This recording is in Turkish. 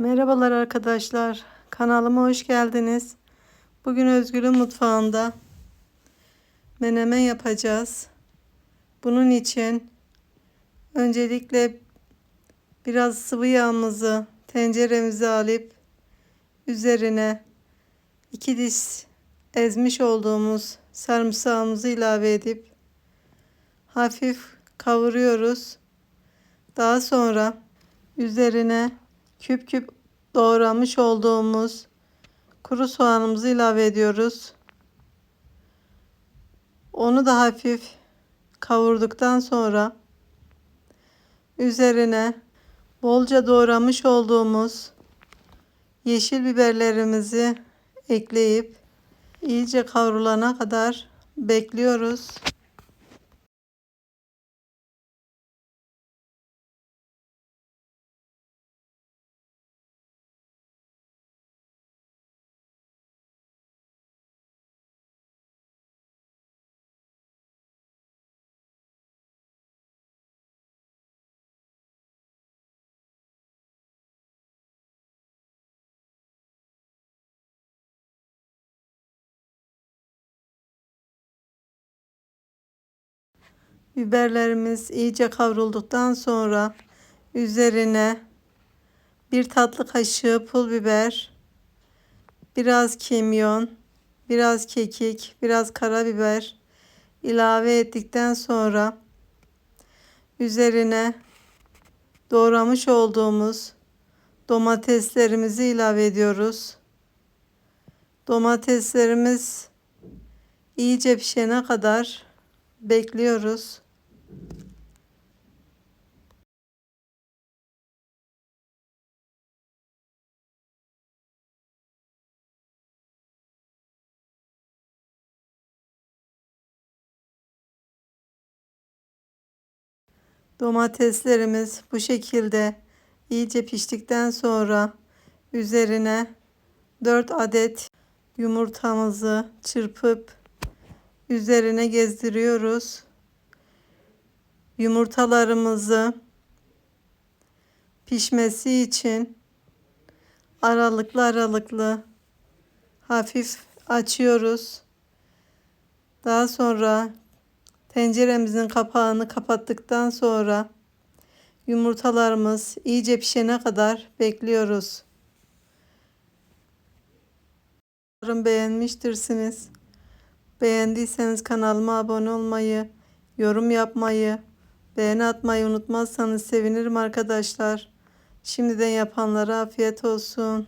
Merhabalar arkadaşlar. Kanalıma hoş geldiniz. Bugün Özgür'ün mutfağında menemen yapacağız. Bunun için öncelikle biraz sıvı yağımızı tenceremize alıp üzerine iki diş ezmiş olduğumuz sarımsağımızı ilave edip hafif kavuruyoruz. Daha sonra üzerine küp küp doğramış olduğumuz kuru soğanımızı ilave ediyoruz. Onu da hafif kavurduktan sonra üzerine bolca doğramış olduğumuz yeşil biberlerimizi ekleyip iyice kavrulana kadar bekliyoruz. Biberlerimiz iyice kavrulduktan sonra üzerine bir tatlı kaşığı pul biber, biraz kimyon, biraz kekik, biraz karabiber ilave ettikten sonra üzerine doğramış olduğumuz domateslerimizi ilave ediyoruz. Domateslerimiz iyice pişene kadar bekliyoruz. Domateslerimiz bu şekilde iyice piştikten sonra üzerine 4 adet yumurtamızı çırpıp üzerine gezdiriyoruz. Yumurtalarımızı pişmesi için aralıklı aralıklı hafif açıyoruz. Daha sonra tenceremizin kapağını kapattıktan sonra yumurtalarımız iyice pişene kadar bekliyoruz. Umarım beğenmiştirsiniz. Beğendiyseniz kanalıma abone olmayı, yorum yapmayı, beğeni atmayı unutmazsanız sevinirim arkadaşlar. Şimdiden yapanlara afiyet olsun.